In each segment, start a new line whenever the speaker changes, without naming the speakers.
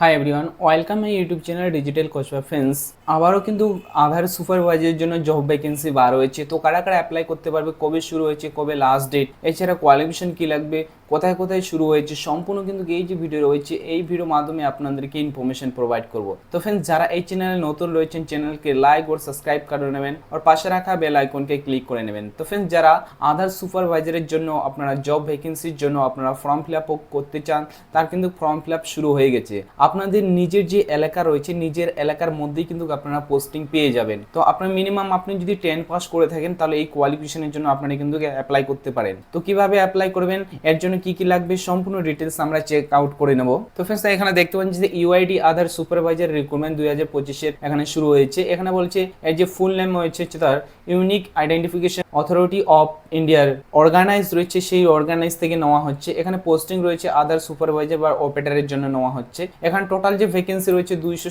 Hi everyone welcome my YouTube channel digital coach friends আবারও কিন্তু আধার সুপারভাইজারের জন্য জব ভ্যাকেন্সি বার হয়েছে। তো কারা কারা অ্যাপ্লাই করতে পারবে? কবে শুরু হয়েছে? কবে লাস্ট ডেট এছাড়া কোয়ালিফিকেশন কী লাগবে? কোথায় কোথায় শুরু হয়েছে, সম্পূর্ণ কিন্তু এই যে ভিডিও রয়েছে, এই ভিডিওর মাধ্যমে আপনাদেরকে ইনফরমেশন প্রোভাইড করব। তো ফ্রেন্ডস যারা এই চ্যানেলে নতুন রয়েছেন চ্যানেলকে লাইক ও সাবস্ক্রাইব করে নেবেন, আর পাশে রাখা বেল আইকনকে ক্লিক করে নেবেন। তো ফ্রেন্ডস যারা আধার সুপারভাইজারের জন্য, আপনারা জব ভ্যাকেন্সির জন্য, আপনারা ফর্ম ফিল আপ করতে চান, তার কিন্তু ফর্ম ফিল আপ শুরু হয়ে গেছে। আপনাদের নিজের যে এলাকা রয়েছে, নিজের এলাকার মধ্যেই কিন্তু আপনারা পোস্টিং পেয়ে যাবেন। তো আপনার মিনিমাম আপনি যদি টেন পাস করে থাকেন, তাহলে এই কোয়ালিফিকেশনের জন্য আপনারা কিন্তু অ্যাপ্লাই করতে পারেন। তো কীভাবে অ্যাপ্লাই করবেন? এর জন্য কি কি লাগবে সম্পূর্ণ ডিটেলস আমরা চেক আউট করে নেব। তো ফ্রেন্ডস এখানে দেখতে পাচ্ছেন যে ইউআইডি আধার সুপারভাইজার রিক্রুটমেন্ট দুই হাজার পঁচিশের এখানে শুরু হয়েছে। এখানে বলছে এর যে ফুল নেম হয়েছে তার ইউনিক আইডেন্টিফিকেশন অথরিটি অফ ইন্ডিয়ার অর্গানাইজ রয়েছে, সেই অর্গানাইজ থেকে নেওয়া হচ্ছে। এখানে পোস্টিং রয়েছে আদার সুপারভাইজার বা অপারেটরের জন্য নেওয়া হচ্ছে। এখানে টোটাল যে ভ্যাকেন্সি রয়েছে দুইশো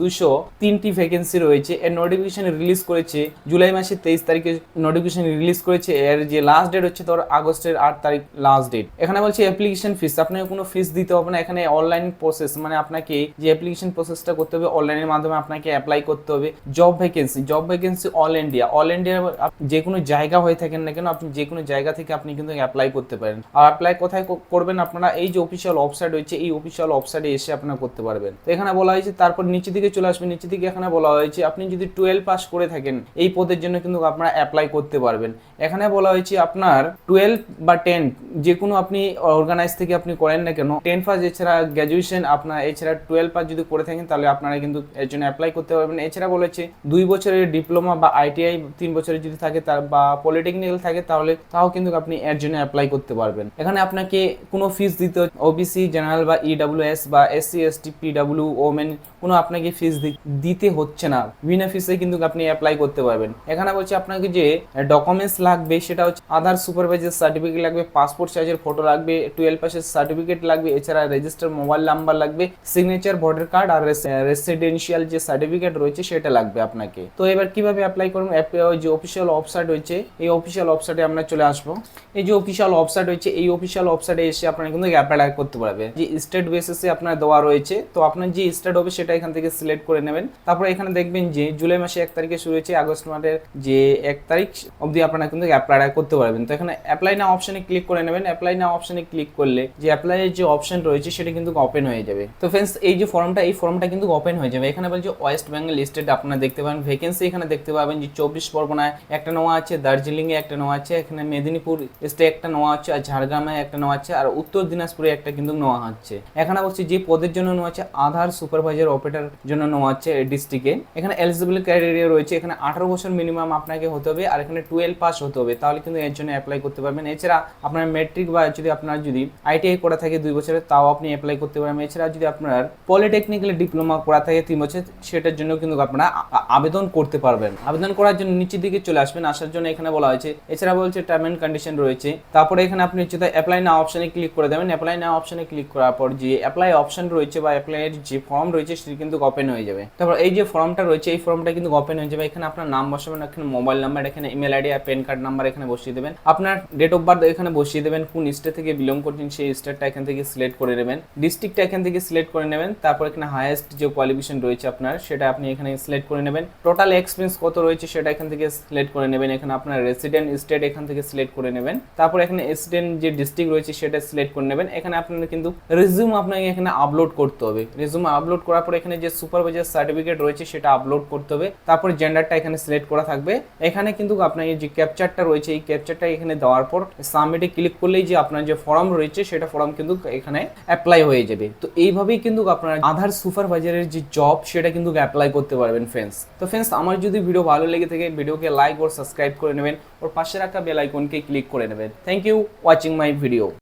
দুইশো তিনটি ভ্যাকেন্সি রয়েছে। এর নোটিফিকেশন রিলিজ করেছে জুলাই মাসের তেইশ তারিখে নোটিফিকেশন রিলিজ করেছে। এর যে লাস্ট ডেট হচ্ছে তোর আগস্টের আট তারিখ লাস্ট ডেট এখানে বলছে অ্যাপ্লিকেশন ফিস আপনাকে কোনো ফিস দিতে হবে না। এখানে অনলাইন প্রসেস মানে আপনাকে যে অ্যাপ্লিকেশন প্রসেসটা করতে হবে অনলাইনের মাধ্যমে আপনাকে অ্যাপ্লাই করতে হবে। Job vacancy job vacancy all India all India যে কোনো জায়গা হয়ে থাকেন না কেন, আপনি যে কোনো জায়গা থেকে আপনি কিন্তু অ্যাপ্লাই করতে পারেন। আর অ্যাপ্লাই কোথায় করবেন আপনারা? এই যে অফিসিয়াল ওয়েবসাইট রয়েছে, এই অফিসিয়াল ওয়েবসাইটে এসে আপনারা করতে পারবেন। তো এখানে বলা হয়েছে, তারপর নিচে দিকে চলে আসবেন নিচে দিকে এখানে বলা হয়েছে, আপনি যদি টুয়েলভ পাস করে থাকেন, এই পদের জন্য কিন্তু আপনারা অ্যাপ্লাই করতে পারবেন। এখানে বলা হয়েছে আপনার টুয়েলভ বা টেন যে কোনো আপনি অর্গানাইজ থেকে আপনি করেন না কেন টেন পাস এছাড়া গ্র্যাজুয়েশন আপনার, এছাড়া টুয়েলভ পাস যদি করে থাকেন, তাহলে আপনারা কিন্তু এর জন্য অ্যাপ্লাই করতে পারবেন। এছাড়া বলেছে, দুই বছরের ডিপ্লোমা বা আইটিআই তিন বছরের যদি থাকে, তার বা পলিটেকনিক্যাল থাকে, তাহলে তাও কিন্তু আপনি এর জন্য অ্যাপ্লাই করতে পারবেন। এখানে আপনাকে কোনো ফিস দিতে ওবিসি জেনারেল বা ইডাব্লিউএস বা S C SC ST PW women কোনো আপনাকে ফিস দিতে হচ্ছে না। বিনা ফিসে কিন্তু আপনি অ্যাপ্লাই করতে পারবেন। এখানে বলছে আপনাকে যে ডকুমেন্টস লাগবে, সেটা হচ্ছে আধার সুপারভাইজার সার্টিফিকেট লাগবে পাসপোর্ট সাইজের ফটো লাগবে টুয়েলভ পাসের সার্টিফিকেট লাগবে, এছাড়া রেজিস্টার মোবাইল নাম্বার লাগবে সিগনেচার ভোটার কার্ড আর রেসিডেন্সিয়াল যে সার্টিফিকেট রয়েছে সেটা লাগবে আপনাকে। তো এবার কীভাবে অ্যাপ্লাই করবেন যে অফিসিয়াল ওয়েবসাইট রয়েছে, এই অফিসিয়াল ওয়েবসাইটে আমরা চলে আসব। এই যে অফিসিয়াল ওয়েবসাইট রয়েছে, এই অফিসিয়াল ওয়েবসাইটে এসে আপনারা কিন্তু অ্যাপ্লাই করতে পারবে। যে স্টেট বেসিসে আপনার দেওয়া রয়েছে, তো আপনার যে স্টেট হবে সেটা এখান থেকে সিলেক্ট করে নেবেন। তারপরে এখানে দেখবেন যে জুলাই মাসে এক তারিখে শুরু হয়েছে, আগস্ট মাসের যে এক তারিখ অবধি আপনারা কিন্তু অ্যাপ্লাই করতে পারবেন। তো এখানে অ্যাপ্লাই না অপশনে ক্লিক করে নেবেন অ্যাপ্লাই না অপশনে ক্লিক করলে যে অ্যাপ্লাই এর যে অপশন রয়েছে সেটা কিন্তু ওপেন হয়ে যাবে। তো ফ্রেন্ডস এই যে ফর্মটা এই ফর্মটা কিন্তু ওপেন হয়ে যাবে। এখানে বলছে ওয়েস্ট বেঙ্গল স্টেট আপনারা দেখতে পাবেন ভ্যাকেন্সি এখানে দেখতে পাবেন যে চব্বিশ পরগনায় একটা নেওয়া আছে দার্জিলিং এ একটা নেওয়া আছে, এখানে মেদিনীপুর স্টেট একটা নেওয়া আছে, আর ঝাড়গ্রামে একটা নেওয়া আছে, আর উত্তর দিনাজপুরে একটা কিন্তু নেওয়া হচ্ছে। এখানে বলছি যে পদের জন্য নেওয়া আছে, আধার সুপারভাইজার অপারেটর জন্য নেওয়া হচ্ছে ডিস্ট্রিক্টে এখানে এলিজিবল ক্রাইটেরিয়া রয়েছে, এখানে আঠারো বছর মিনিমাম আপনাকে হতে হবে, আর এখানে টুয়েলভ পাস হতে হবে। তাহলে কিন্তু এর জন্য অ্যাপ্লাই করতে পারবেন। এছাড়া আপনার মেট্রিক বা যদি আপনার যদি আইটিআই করা থাকে দুই বছরের তাও আপনি অ্যাপ্লাই করতে পারবেন এছাড়া যদি আপনার পলিটেকনিক্যাল ডিপ্লোমা করা থাকে তিন বছর, সেটার জন্য কিন্তু আপনারা আবেদন করতে পারবেন। আবেদন করার জন্য নিচের দিকে চলে আসবেন। আসার জন্য এখানে বলা হয়েছে, এছাড়া বলছে টার্ম এন্ড কন্ডিশন রয়েছে। তারপরে এখানে আপনি হচ্ছে অ্যাপ্লাই না অপশনে ক্লিক করে দেবেন। অ্যাপ্লাই না অপশনে ক্লিক করার পর যে অ্যাপ্লাই অপশন রয়েছে বা অ্যাপ্লাই এর যে ফর্ম রয়েছে, সেটি কিন্তু ওপেন হয়ে যাবে। তারপর এই যে ফর্মটা রয়েছে, এই ফর্মটা কিন্তু ওপেন হয়ে যাবে। এখানে আপনার নাম বসাবেন, এখানে মোবাইল নাম্বার এখানে ইমেল আইডি আর প্যান কার্ড নাম্বার এখানে বসিয়ে দেবেন। আপনার ডেট অফ বার্থ এখানে বসিয়ে দেবেন। কোন স্টেট থেকে বিলং করছেন সেই স্টেটটা এখান থেকে সিলেক্ট করে নেবেন। ডিস্ট্রিক্টটা এখান থেকে সিলেক্ট করে নেবেন, তারপর এখানে হাইয়েস্ট যে কোয়ালিফিকেশন রয়েছে আপনার, সেটা আপনি এখানে সিলেক্ট করে নেবেন। টোটাল এক্সপেন্স কত রয়েছে সেটা এখান থেকে সিলেক্ট করে নেবেন, এখানে আপনার রেসিডেন্ট স্টেট এখান থেকে সিলেক্ট করে নেবেন। তারপর এখানে রেসিডেন্ট যে ডিস্ট্রিক্ট রয়েছে সেটা সিলেক্ট করে নেবেন। এখানে আপনার কিন্তু রেজিউম আপনাকে এখানে আপলোড করতে হবে। রেজিউম আপলোড করার পর এখানে যে সুপারভাইজার সার্টিফিকেট রয়েছে সেটা আপলোড করতে হবে। তারপর জেন্ডারটা এখানে সিলেক্ট করা থাকবে। এখানে কিন্তু আপনার যে ক্যাপচারটা রয়েছে, এই ক্যাপচারটা এখানে দেওয়ার পর সাবমিটে ক্লিক করলেই যে আপনার যে ফর্ম রয়েছে, সেটা ফর্ম কিন্তু এখানে অ্যাপ্লাই হয়ে যাবে। তো এইভাবেই কিন্তু আপনার আধার সুপারভাইজারের যে জব সেটা কিন্তু অ্যাপ্লাই করতে পারবেন ফ্রেন্ডস তো ফ্রেন্ডস আমার যদি ভিডিও ভালো লেগে থাকে ভিডিওকে লাইক ও সাবস্ক্রাইব করে নেবেন, ওর পাশে রাখা বেল আইকনকে ক্লিক করে নেবেন। Thank you watching my video